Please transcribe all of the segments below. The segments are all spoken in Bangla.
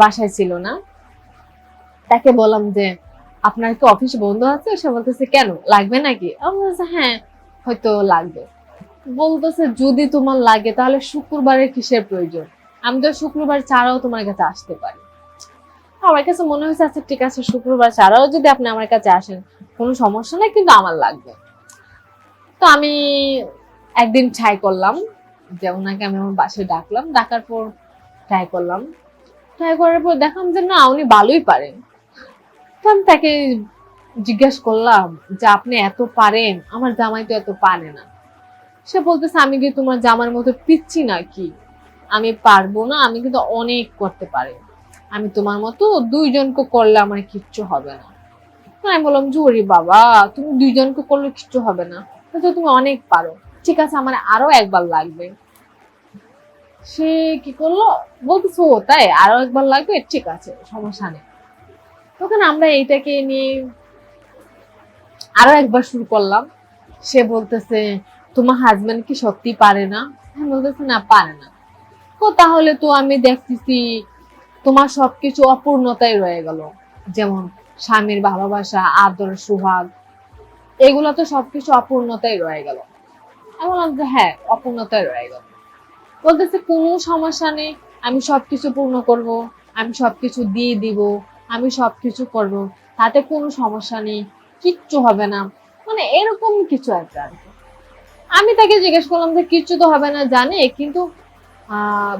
বাসায় ছিল না। তাকে বললাম যে, আপনার কি অফিস বন্ধ আছে? সে বলতেছে, কেন, লাগবে নাকি? আমি হ্যাঁ হয়তো লাগবে। বলতেছে, যদি তোমার লাগে, তাহলে শুক্রবারের কিসের প্রয়োজন? আমি তো শুক্রবার ছাড়াও তোমার কাছে আসতে পারি। আমার কাছে মনে হয়েছে আচ্ছা ঠিক আছে, শুক্রবার ছাড়াও যদি আপনি আমার কাছে আসেন, কোনো সমস্যা নেই, কিন্তু আমার লাগবে। তো আমি একদিন ট্রাই করলাম যে, ওনাকে আমি আমার বাসায় ডাকলাম। ডাকার পর ট্রাই করলাম। ট্রাই করার পর দেখলাম যে না, উনি ভালোই পারেন। তো আমি তাকে জিজ্ঞেস করলাম যে, আপনি এত পারেন? আমার জামাই তো এত পারে না। সে বলতেছে, আমি কি তোমার জামার মতো পিচ্ছি না কি আমি পারব না, আমি কিন্তু অনেক করতে পারি। আমি তোমার মতো দুইজনকে করলে আমার কিচ্ছু হবে না। আমি বললাম জোরি বাবা, তুমি দুইজনকে করলে কিচ্ছু হবে না। তো তুমি অনেক পারো। ঠিক আছে, আমার আরও একবার লাগবে। সে কি করল? বলতেছো তাই? আরও একবার লাগবে? ঠিক আছে, সমস্যা নেই। তখন আমরা এইটাকে নিয়ে আরও একবার শুরু করলাম। সে বলতেছে, তোমার হাজবেন্ড কি সত্যি পারে না? আমি বলতেছে, না, পারে না। তো তাহলে তো আমি দেখতেছি তোমার সবকিছু অপূর্ণতাই রয়ে গেল। যেমন স্বামীর ভালোবাসা, আদর, সুহাগ, এগুলো তো সবকিছু অপূর্ণতাই রয়ে গেল। আমি বললাম যে হ্যাঁ অপূর্ণতাই রয়ে গেল। বলতেছে, কোনো সমস্যা নেই, আমি সবকিছু পূর্ণ করব, আমি সবকিছু দিয়ে দিব, আমি সবকিছু করব, তাতে কোনো সমস্যা নেই, কিচ্ছু হবে না। মানে এরকম কিছু একটা আর কি। আমি তাকে জিজ্ঞেস করলাম যে, কিচ্ছু তো হবে না, জানে, কিন্তু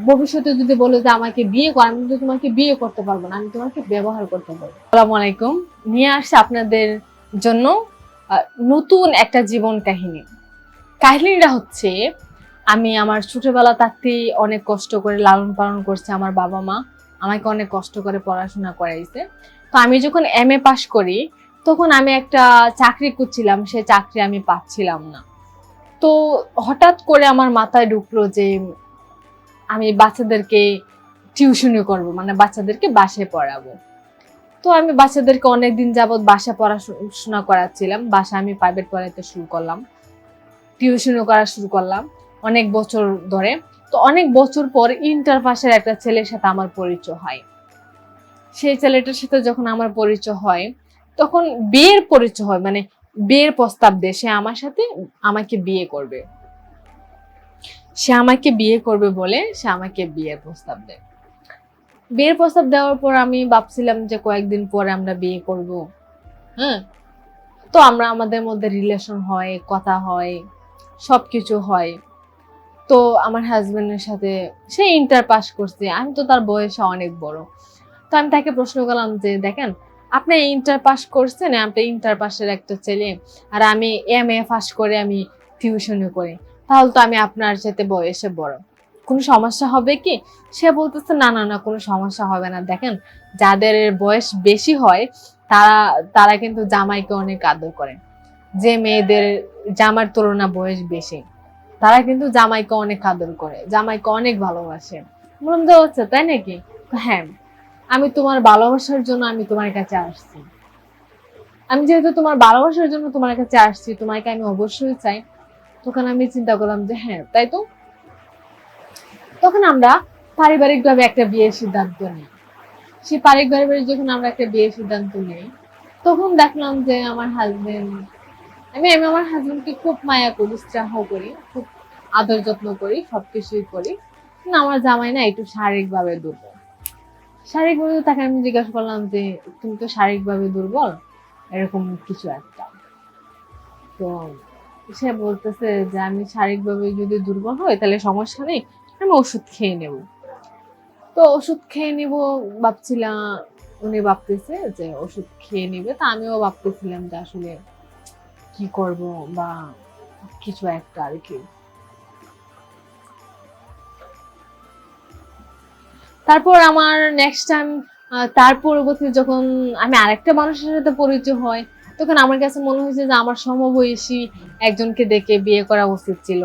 ভবিষ্যতে যদি বলে যে, আমাকে বিয়ে কর, আমি তোমাকে বিয়ে করতে পারব না, আমি তোমাকে ব্যবহার করতে পারব। আসসালামু আলাইকুম, নিয়ে আসছে আপনাদের জন্য নতুন একটা জীবন কাহিনী। কাহিনীটা হচ্ছে আমি আমার ছোটবেলা থাকতেই অনেক কষ্ট করে লালন পালন করছে আমার বাবা মা। আমাকে অনেক কষ্ট করে পড়াশোনা করাইছে। তো আমি যখন এম এ পাশ করি, তখন আমি একটা চাকরি করছিলাম সে চাকরি আমি পাচ্ছিলাম না। তো হঠাৎ করে আমার মাথায় ঢুকলো যে আমি বাচ্চাদেরকে টিউশনি করব মানে বাচ্চাদেরকে বাসায় পড়াবো। তো আমি বাচ্চাদেরকে অনেক দিন যাবৎ বাসা পড়াশোনা করাচ্ছিলাম বাসা আমি প্রাইভেট পড়াইতে শুরু করলাম। টিউশনও করা শুরু করলাম। অনেক বছর ধরে। তো অনেক বছর পর ইন্টার পাশের একটা ছেলের সাথে আমার পরিচয় হয়। সেই ছেলেটার সাথে যখন আমার পরিচয় হয়, তখন বিয়ের পরিচয় হয় মানে বিয়ের প্রস্তাব দেয়, সে আমার সাথে আমাকে বিয়ে করবে। সে আমাকে বিয়ে করবে বলে সে আমাকে বিয়ের প্রস্তাব দেয়। বিয়ের প্রস্তাব দেওয়ার পর আমি ভাবছিলাম যে কয়েকদিন পরে আমরা বিয়ে করব। হ্যাঁ? তো আমরা আমাদের মধ্যে রিলেশন হয়, কথা হয়, সবকিছু হয়। তো আমার হাজবেন্ডের সাথে সে ইন্টার পাস করছে। আমি তো তার বয়সে অনেক বড়। তো আমি তাকে প্রশ্ন করলাম যে, দেখেন, আপনি ইন্টার পাস করছেন, আপনি ইন্টার পাসের একটা ছেলে, আর আমি এম এ পাস করে আমি টিউশনও করি। তাহলে তো আমি আপনার সাথে বয়সে বড়। কোনো সমস্যা হবে কি? সে বলতেছে, না না না, কোনো সমস্যা হবে না। দেখেন, যাদের বয়স বেশি হয়, তারা তারা কিন্তু জামাইকে অনেক আদর করে। যে মেয়েদের জামার তুলনা বয়স বেশি। তারা কিন্তু জামাইকে অনেক আদর করে, জামাইকে অনেক ভালোবাসে। বললাম যে হচ্ছে, তাই নাকি? হ্যাঁ আমি তোমার ভালোবাসার জন্য আমি তোমার কাছে আসছি। আমি যেহেতু তোমার ভালোবাসার জন্য তোমার কাছে আসছি, তোমাকে আমি অবশ্যই চাই। তখন আমি চিন্তা করলাম যে হ্যাঁ তাই তো? তখন আমরা পারিবারিকভাবে একটা বিয়ের সিদ্ধান্ত নিই। সেই পারিবারিক যখন আমরা একটা বিয়ের সিদ্ধান্ত নিই, তখন দেখলাম যে আমার হাজবেন্ড আমি আমি আমার হাজবেন্ডকে খুব মায়া করি, স্নেহ করি, খুব আদর যত্ন করি, সবকিছুই করি। না আমার জামাই না একটু শারীরিকভাবে দুর্বল। শারীরিকভাবে তাকে আমি জিজ্ঞাসা করলাম যে, তুমি তো শারীরিকভাবে দুর্বল? এরকম কিছু একটা। তো সে বলতেছে যে, আমি শারীরিকভাবে যদি দুর্বল হই, তাহলে সমস্যা নেই, আমি ওষুধ খেয়ে নেব। তো ওষুধ খেয়ে নেব ভাবছিলাম, উনি ভাবতেছে যে ওষুধ খেয়ে নেবে। তা আমিও ভাবতেছিলাম যে আসলে কি করব বা কিছু একটা আর কি। তারপর আমার নেক্সট টাইম তার পরবর্তী যখন আমি আরেকটা মানুষের সাথে পরিচয় হয়, তখন আমার কাছে মনে হয়েছে যে আমার সমবয়সী একজনকে দেখে বিয়ে করা উচিত ছিল।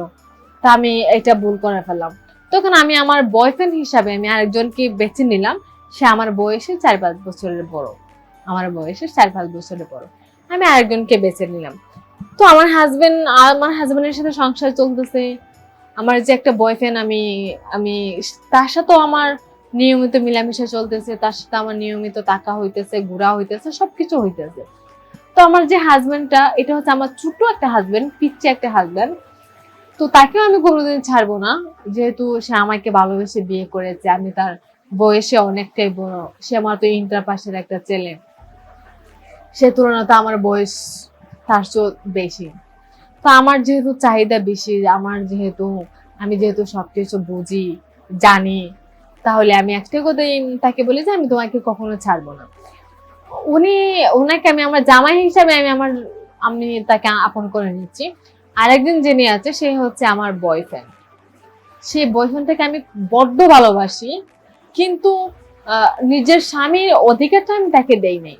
তা আমি এটা ভুল করে ফেললাম। তখন আমি আমার বয়ফ্রেন্ড হিসাবে আমি আরেকজনকে বেছে নিলাম। সে আমার বয়সে চার পাঁচ বছরের বড়। আমার বয়সে চার পাঁচ বছরের বড়। আমি আরেকজনকে বেছে নিলাম। তো আমার হাজবেন্ড আমার হাজবেন্ডের সাথে সংসার চলতেছে। আমার যে একটা বয়ফ্রেন্ড আমি আমি, তার সাথেও আমার নিয়মিত মিলামিশা চলতেছে, তার সাথে আমার নিয়মিত টাকা হইতেছে, ঘোরা হইতেছে, সবকিছু হইতেছে। তো আমার যে হাজবেন্ডটা এটা হচ্ছে আমার ছোট একটা হাজবেন্ড পিচ্ছে একটা হাজবেন্ড তো তাকেও আমি কোনোদিন ছাড়বো না, যেহেতু সে আমাকে ভালোবেসে বিয়ে করেছে, আমি তার বয়সে অনেকটাই বড়। সে আমার তো ইন্টার পাশের একটা ছেলে। সে তুলনাতে আমার বয়স তার চেয়েও বেশি। তো আমার যেহেতু চাহিদা বেশি, আমার যেহেতু, আমি যেহেতু সবকিছু বুঝি, জানি, তাহলে আমি একটা কথাই তাকে বলি যে আমি তোমাকে কখনো ছাড়বো না। উনি ওনাকে আমি, আমার জামাই হিসাবে আমি আমার, আমি তাকে আপন করে নিচ্ছি। আরেকদিন যিনি আছে, সে হচ্ছে আমার বয়ফ্রেন্ড সেই বয়ফ্রেন্ডটাকে আমি বড্ড ভালোবাসি, কিন্তু নিজের স্বামীর অধিকারটা আমি তাকে দেই নাই।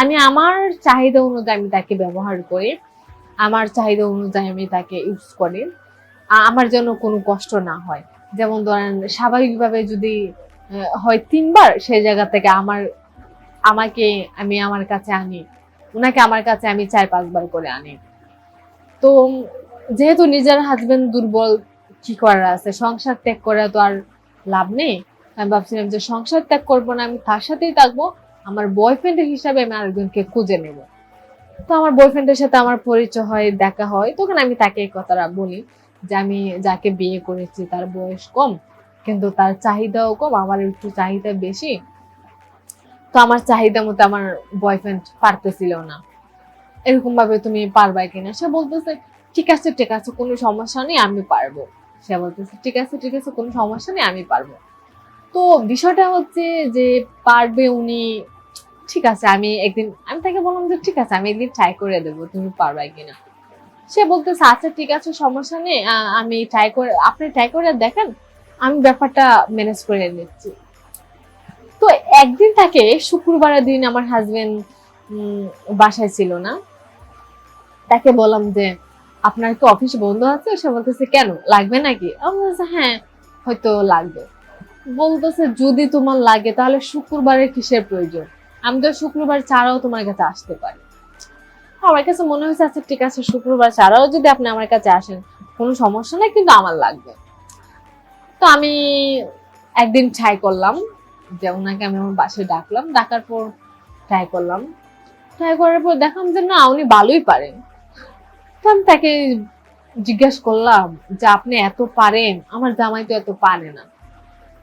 আমি আমার চাহিদা অনুযায়ী আমি তাকে ব্যবহার করি। আমার চাহিদা অনুযায়ী আমি তাকে ইউজ করি। আমার যেন কোনো কষ্ট না হয়। যেমন ধরেন, স্বাভাবিকভাবে যদি হয় তিনবার সেই জায়গা থেকে আমার, আমাকে আমি আমার কাছে আনি। ওনাকে আমার কাছে আমি চার, পাঁচবার করে আনি। তো যেহেতু নিজের হাজবেন্ড দুর্বল, কি করার আছে? সংসার ত্যাগ করে তো আর লাভ নেই। আমি ভাবছিলাম যে সংসার ত্যাগ করব না, আমি তার সাথেই থাকব। আমার বয়ফ্রেন্ড হিসাবে আমি আরেকজনকে খুঁজে নেব। তো আমার বয়ফ্রেন্ডের সাথে আমার পরিচয় হয়, দেখা হয়, তখন আমি তাকে এই কথাটা বলি যে আমি যাকে বিয়ে করেছি তার বয়স কম, কিন্তু তার চাহিদাও কম, আমার একটু চাহিদা বেশি। তো আমার চাহিদা মতো আমার বয়ফ্রেন্ড পারতেছিল না। এরকম ভাবে তুমি পারবা কিনা? সে বলতেছে, ঠিক আছে ঠিক আছে, কোনো সমস্যা নেই, আমি পারব। সে বলতেছে, ঠিক আছে ঠিক আছে, কোনো সমস্যা নেই, আমি পারব। তো বিষয়টা হচ্ছে যে পারবে উনি ঠিক আছে, আমি একদিন, আমি তাকে বললাম যে, ঠিক আছে, আমি একদিন ট্রাই করে দেবো তুমি পারবা কিনা? সে বলতেছে আচ্ছা ঠিক আছে, সমস্যা নেই আমি ট্রাই করে, আপনি ট্রাই করে দেখেন, আমি ব্যাপারটা ম্যানেজ করে নিচ্ছি। তো একদিন তাকে শুক্রবারের দিন আমার হাজবেন্ড বাসায় ছিল না। তাকে বললাম যে, আপনার কি অফিস বন্ধ আছে? সে বলতেছে, কেন, লাগবে নাকি? আমি বলছি হ্যাঁ হয়তো লাগবে। বলতেছে, যদি তোমার লাগে, তাহলে শুক্রবারের কিসের প্রয়োজন? আমি তো শুক্রবার ছাড়াও তোমার কাছে আসতে পারি। আমার কাছে মনে হয়েছে আচ্ছা ঠিক আছে, শুক্রবার ছাড়াও যদি আপনি আমার কাছে আসেন, কোনো সমস্যা নেই, কিন্তু আমার লাগবে। তো আমি একদিন ট্রাই করলাম, যে ওনাকে আমি আমার বাসায় ডাকলাম, ডাকার পর ট্রাই করলাম। ট্রাই করার পর দেখলাম যে না, উনি ভালোই পারেন। তো আমি তাকে জিজ্ঞেস করলাম যে, আপনি এত পারেন? আমার জামাই তো এত পারে না।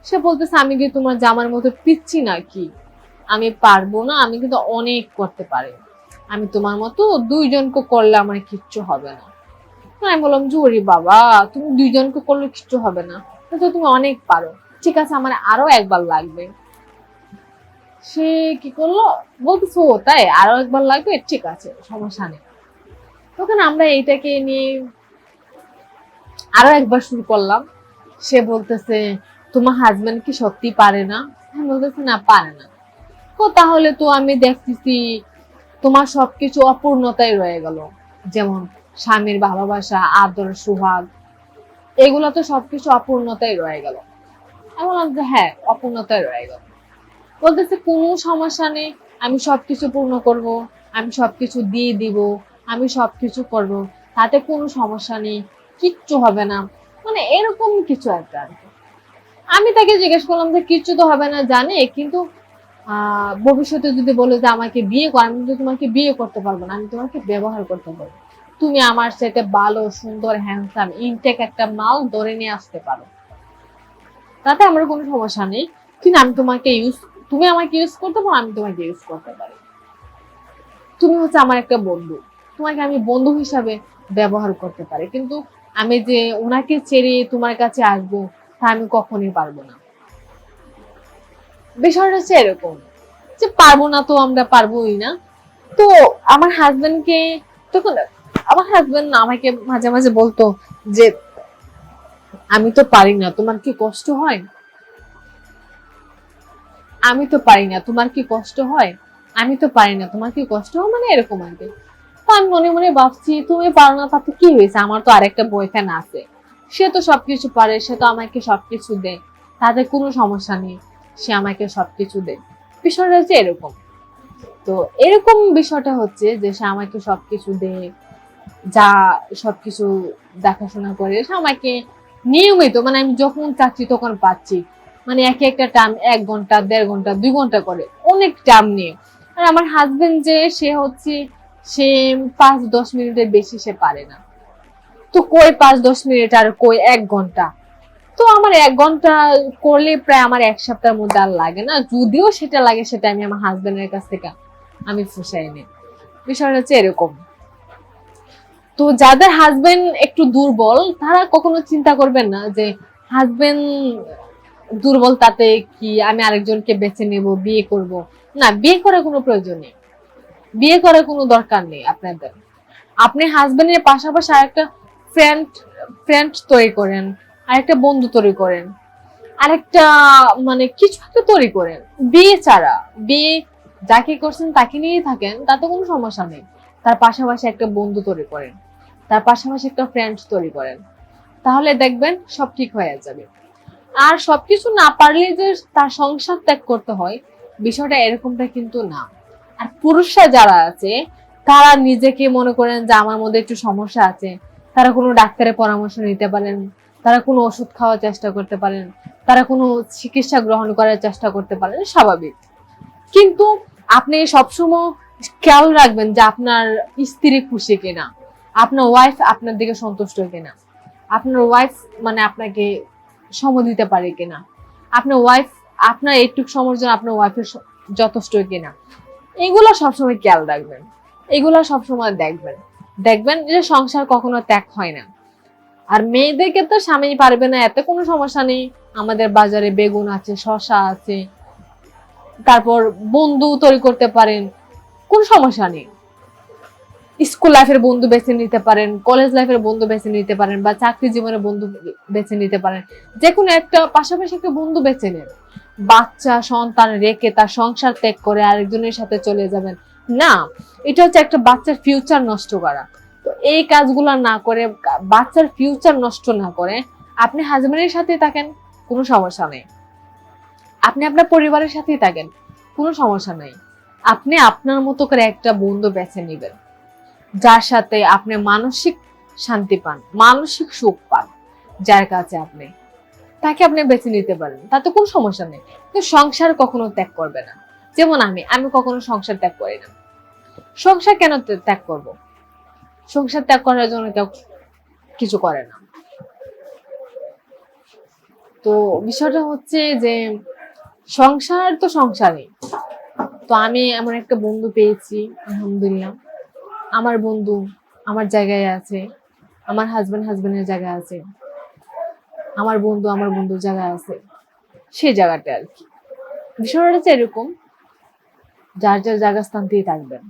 সে বলতেছে, আমি কি তোমার জামার মতো পিচ্ছি নাকি? আমি পারব না, আমি কিন্তু অনেক করতে পারি। আমি তোমার মতো দুইজনকে করলে আমার কিচ্ছু হবে না। আমি বললাম, জোরি বাবা, তুমি দুইজনকে করলে কিচ্ছু হবে না। তো তুমি অনেক পারো। ঠিক আছে, আমার আরও একবার লাগবে। সে কি করল? বলতেছে, ও, তাই আরও একবার লাগবে? ঠিক আছে, সমস্যা নেই। তখন আমরা এইটাকে নিয়ে আরও একবার শুরু করলাম। সে বলতেছে, তোমার হাজবেন্ড কি সত্যি পারে না? আমি বলতেছি, না, পারে না। ও তাহলে তো আমি দেখতেছি তোমার সবকিছু অপূর্ণতাই রয়ে গেল। যেমন স্বামীর ভালোবাসা, আদর, সুহাগ, এগুলো তো সবকিছু অপূর্ণতাই রয়ে গেল। আমি বললাম যে হ্যাঁ অপূর্ণতাই রয়ে গেল। বলতেছে, কোনো সমস্যা নেই, আমি সবকিছু পূর্ণ করব, আমি সবকিছু দিয়ে দিব, আমি সবকিছু করব, তাতে কোনো সমস্যা নেই, কিচ্ছু হবে না। মানে এরকম কিছু একটা আর কি। আমি তাকে জিজ্ঞেস করলাম যে, কিচ্ছু তো হবে না, জানে, কিন্তু ভবিষ্যতে যদি বলে যে আমাকে বিয়ে কর, আমি কিন্তু তোমাকে বিয়ে করতে পারব না, আমি তোমাকে ব্যবহার করতে পারব। তুমি আমার সাথে ভালো, সুন্দর হ্যান্ডসাম ইনটেক একটা মাল ধরে নিয়ে আসতে পারো। তাতে আমার কোনো সমস্যা নেই। কিন্তু আমি তোমাকে ইউজ তুমি আমাকে ইউজ করতে পারো, আমি তোমাকে ইউজ করতে পারি। তুমি হচ্ছে আমার একটা বন্ধু। তোমাকে আমি বন্ধু হিসাবে ব্যবহার করতে পারি। কিন্তু আমি যে ওনাকে ছেড়ে তোমার কাছে আসব, তা আমি কখনই পারব না। বিষয়টা হচ্ছে এরকম যে পারব না তো আমরা পারবোই না। তো আমার হাজবেন্ডকে তখন আমার হাজবেন্ড আমাকে মাঝে মাঝে বলতো যে, আমি তো পারি না, তোমার কি কষ্ট হয়? আমি তো পারি না, তোমার কি কষ্ট হয়? আমি তো পারি না, তোমার কি কষ্ট হয়? মানে এরকম আর কি। তো আমি মনে মনে ভাবছি, তুমি পারো না, তাতে কি হয়েছে? আমার তো আরেকটা বয়ফ্রেন্ড আছে। সে তো সবকিছু পারে, সে তো আমাকে সবকিছু দেয়। তাতে কোনো সমস্যা নেই। সে আমাকে সবকিছু দেয়। বিষয়টা হচ্ছে এরকম। তো এরকম বিষয়টা হচ্ছে যে সে আমাকে সবকিছু দেয়, যা সবকিছু দেখাশোনা করে। সে আমাকে নিয়মিত মানে আমি যখন চাচ্ছি তখন পাচ্ছি। মানে একে একটা টাইম এক ঘণ্টা, দেড় ঘণ্টা, দুই ঘণ্টা করে। অনেক টাইম নিয়ে। আর আমার হাজবেন্ড যে, সে হচ্ছে সে পাঁচ দশ মিনিটের বেশি সে পারে না। তো কই পাঁচ দশ মিনিট আর কই এক ঘণ্টা? তো আমার এক ঘণ্টা করলে প্রায় আমার এক সপ্তাহের মধ্যে আর লাগে না। যদিও সেটা লাগে, সেটা আমি আমার হাজবেন্ডের কাছ থেকে আমি ফুসাই নিই। বিষয়টা হচ্ছে এরকম। তো যাদের হাজবেন্ড একটু দুর্বল, তারা কখনো চিন্তা করবেন না যে হাজবেন্ড দুর্বল তাতে কি আমি আরেকজনকে বেছে নেব, বিয়ে করব? না, বিয়ে করার কোনো প্রয়োজন নেই। বিয়ে করার কোনো দরকার নেই আপনাদের। আপনি হাজবেন্ডের পাশাপাশি আরেকটা ফ্রেন্ড ফ্রেন্ড তৈরি করেন। আরেকটা বন্ধু তৈরি করেন। আরেকটা মানে কিছু একটা তৈরি করেন। বিয়ে ছাড়া, বিয়ে যাকে করছেন তাকে নিয়েই থাকেন, তাতে কোনো সমস্যা নেই। তার পাশাপাশি একটা বন্ধু তৈরি করেন। তার পাশাপাশি একটা ফ্রেন্ড তৈরি করেন। তাহলে দেখবেন সব ঠিক হয়ে যাবে। আর সবকিছু না পারলে যে তার সংসার ত্যাগ করতে হয়, বিষয়টা এরকমটা কিন্তু না। আর পুরুষরা যারা আছে, তারা নিজেকে মনে করেন যে আমার মধ্যে একটু সমস্যা আছে। তারা কোনো ডাক্তারের পরামর্শ নিতে পারেন তারা কোনো ওষুধ খাওয়ার চেষ্টা করতে পারেন, তারা কোনো চিকিৎসা গ্রহণ করার চেষ্টা করতে পারেন, স্বাভাবিক। কিন্তু আপনি সবসময় খেয়াল রাখবেন যে আপনার স্ত্রী খুশি কিনা, আপনার ওয়াইফ আপনার দিকে সন্তুষ্ট কিনা, আপনার ওয়াইফ মানে আপনাকে সময় দিতে পারে কিনা, আপনার ওয়াইফ আপনার এইটুক সময়ের জন্য আপনার ওয়াইফের যথেষ্ট কিনা। এগুলো সবসময় খেয়াল রাখবেন। এগুলো সবসময় দেখবেন। দেখবেন যে সংসার কখনো ত্যাগ হয় না। আর মেয়েদেরকে তো স্বামী পারবে না, এতে কোনো সমস্যা নেই। আমাদের বাজারে বেগুন আছে শশা আছে, তারপর বন্ধু তৈরি করতে পারেন, কোনো সমস্যা নেই। স্কুল লাইফের বন্ধু বেছে নিতে পারেন, কলেজ লাইফের বন্ধু বেছে নিতে পারেন, বা চাকরি জীবনের বন্ধু বেছে নিতে পারেন। যে কোনো একটা, পাশাপাশি একটা বন্ধু বেছে নেন। বাচ্চা, সন্তান রেখে তার সংসার ত্যাগ করে আরেকজনের সাথে চলে যাবেন। না, এটা হচ্ছে একটা বাচ্চার ফিউচার নষ্ট করা। তো এই কাজগুলো না করে বাচ্চার ফিউচার নষ্ট না করে, আপনি হাজবেন্ডের সাথে থাকেন, কোনো সমস্যা নেই। আপনি আপনার পরিবারের সাথেই থাকেন, কোনো সমস্যা নেই। আপনি আপনার মতো করে একটা বন্ধু বেছে নেবেন, যার সাথে আপনি মানসিক শান্তি পান, মানসিক সুখ পান, যার কাছে আপনি, তাকে আপনি বেছে নিতে পারেন, তাতে কোনো সমস্যা নেই। কিন্তু সংসার কখনো ত্যাগ করবে না। যেমন আমি আমি কখনো সংসার ত্যাগ করি না। সংসার কেন ত্যাগ করব? সংসার ত্যাগ করার জন্য কেউ কিছু করে না। তো বিষয়টা হচ্ছে যে সংসার তো সংসারই। তো আমি এমন একটা বন্ধু পেয়েছি, আলহামদুলিল্লাহ। আমার বন্ধু আমার জায়গায় আছে, আমার হাজবেন্ড হাজবেন্ডের জায়গায় আছে, আমার বন্ধু আমার বন্ধুর জায়গায় আছে, সেই জায়গাটা আর কি। বিষয়টা হচ্ছে এরকম, যার যার জায়গা স্থান দিয়ে থাকবেন।